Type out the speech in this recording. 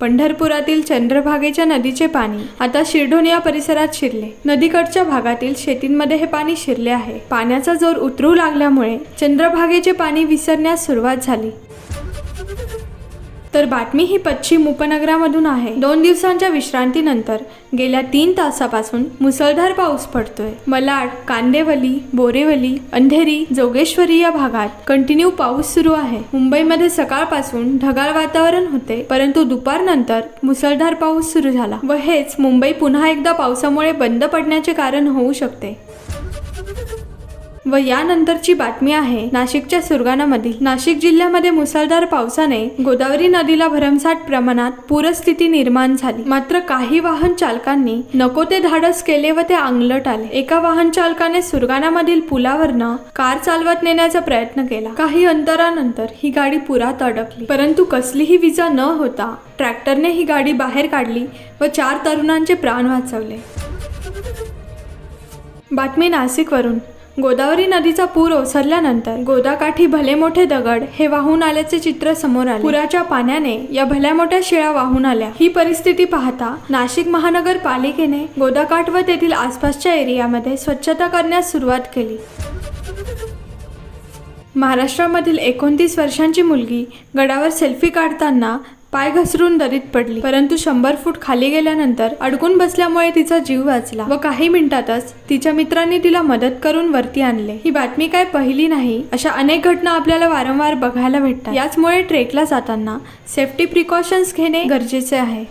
पंढरपुरातील चंद्रभागेच्या नदीचे पाणी आता शिरढोण या परिसरात शिरले. नदीकडच्या भागातील शेतींमध्ये हे पाणी शिरले आहे. पाण्याचा जोर उतरू लागल्यामुळे चंद्रभागेचे पाणी विसरण्यास सुरुवात झाली. तर बातमी ही पश्चिम उपनगरामधून आहे. दोन दिवसांच्या विश्रांतीनंतर गेल्या तीन तासापासून मुसळधार पाऊस पडतोय. मलाड कांदेवली बोरेवली अंधेरी जोगेश्वरी या भागात कंटिन्यू पाऊस सुरू आहे. मुंबईमध्ये सकाळपासून ढगाळ वातावरण होते परंतु दुपारनंतर मुसळधार पाऊस सुरू झाला व हेच मुंबई पुन्हा एकदा पावसामुळे बंद पडण्याचे कारण होऊ शकते. व यानंतरची बातमी आहे नाशिकच्या सुरगाणामधील. नाशिक जिल्ह्यामध्ये मुसळधार पावसाने गोदावरी नदीला भरमसाठ प्रमाणात पूरस्थिती निर्माण झाली. मात्र काही वाहन चालकांनी नको ते धाडस केले व ते अंगलट आले. एका वाहन चालकाने सुरगाणामधील पुलावरनं कार चालवत नेण्याचा प्रयत्न केला. काही अंतरानंतर ही गाडी पुरात अडकली. परंतु कसलीही विजा न होता ट्रॅक्टरने ही गाडी बाहेर काढली व चार तरुणांचे प्राण वाचवले. बातमी नाशिकवरून. गोदावरी नदीचा पूर ओसरल्यानंतर गोदाकाठी भले मोठे दगड हे वाहून आल्याचे चित्र समोर आले. पुराच्या पाण्याने या भल्या मोठ्या शिळा वाहून आल्या. ही परिस्थिती पाहता नाशिक महानगरपालिकेने गोदाकाठ व तेथील आसपासच्या एरियामध्ये स्वच्छता करण्यास सुरुवात केली. महाराष्ट्रामधील एकोणतीस वर्षांची मुलगी गडावर सेल्फी काढताना पाय घसरून दरीत पडली. परंतु शंभर फूट खाली गेल्यानंतर अडकून बसल्यामुळे तिचा जीव वाचला व काही मिनिटातच तिच्या मित्रांनी तिला मदत करून वरती आणले. ही बातमी काय पहिली नाही अशा अनेक घटना आपल्याला वारंवार बघायला भेटतात. याचमुळे ट्रेकला जाताना सेफ्टी प्रिकॉशन्स घेणे गरजेचे आहे.